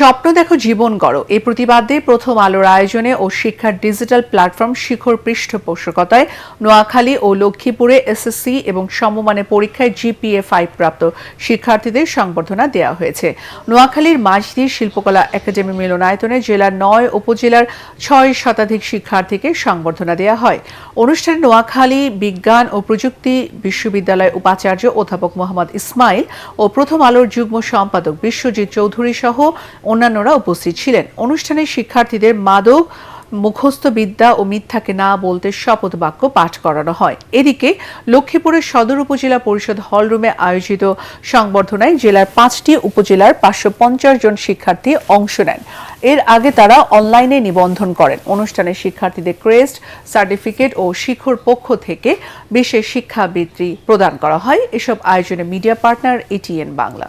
স্বপ্ন দেখো, জীবন গড়ো। এই প্রতিবাদে প্রথম আলোর আয়োজনে ও শিক্ষার ডিজিটাল প্ল্যাটফর্ম শিখর পৃষ্ঠপোষকতায় নোয়াখালী ও লক্ষ্মীপুরে এসএসসি এবং সমমানের পরীক্ষায় জিপিএ ফাইভ প্রাপ্ত শিক্ষার্থীদের সংবর্ধনা দেওয়া হয়েছে। নোয়াখালীর মাঝদি শিল্পকলা একাডেমি মিলনায়তনে জেলার নয় উপজেলার ছয় শতাধিক শিক্ষার্থীকে সংবর্ধনা দেওয়া হয়। অনুষ্ঠানে নোয়াখালী বিজ্ঞান ও প্রযুক্তি বিশ্ববিদ্যালয় উপাচার্য অধ্যাপক মোহাম্মদ ইসমাইল ও প্রথম আলোর যুগ্ম সম্পাদক বিশ্বজিৎ চৌধুরী সহ অন্যান্যরা উপস্থিত ছিলেন। অনুষ্ঠানে শিক্ষার্থীদের মাদক, মুখস্থ বিদ্যা ও মিথ্যাকে না বলতে শপথ বাক্য পাঠ করানো হয়। এদিকে লক্ষ্মীপুরের সদর উপজেলা পরিষদ হলরুমে আয়োজিত সংবর্ধনায় জেলার পাঁচটি উপজেলার পাঁচশো পঞ্চাশ জন শিক্ষার্থী অংশ নেন। এর আগে তারা অনলাইনে নিবন্ধন করেন। অনুষ্ঠানে শিক্ষার্থীদের ক্রেস্ট, সার্টিফিকেট ও শিখর পক্ষ থেকে বিশেষ শিক্ষাবৃত্তি প্রদান করা হয়। এসব আয়োজনে মিডিয়া পার্টনার এটিএন বাংলা।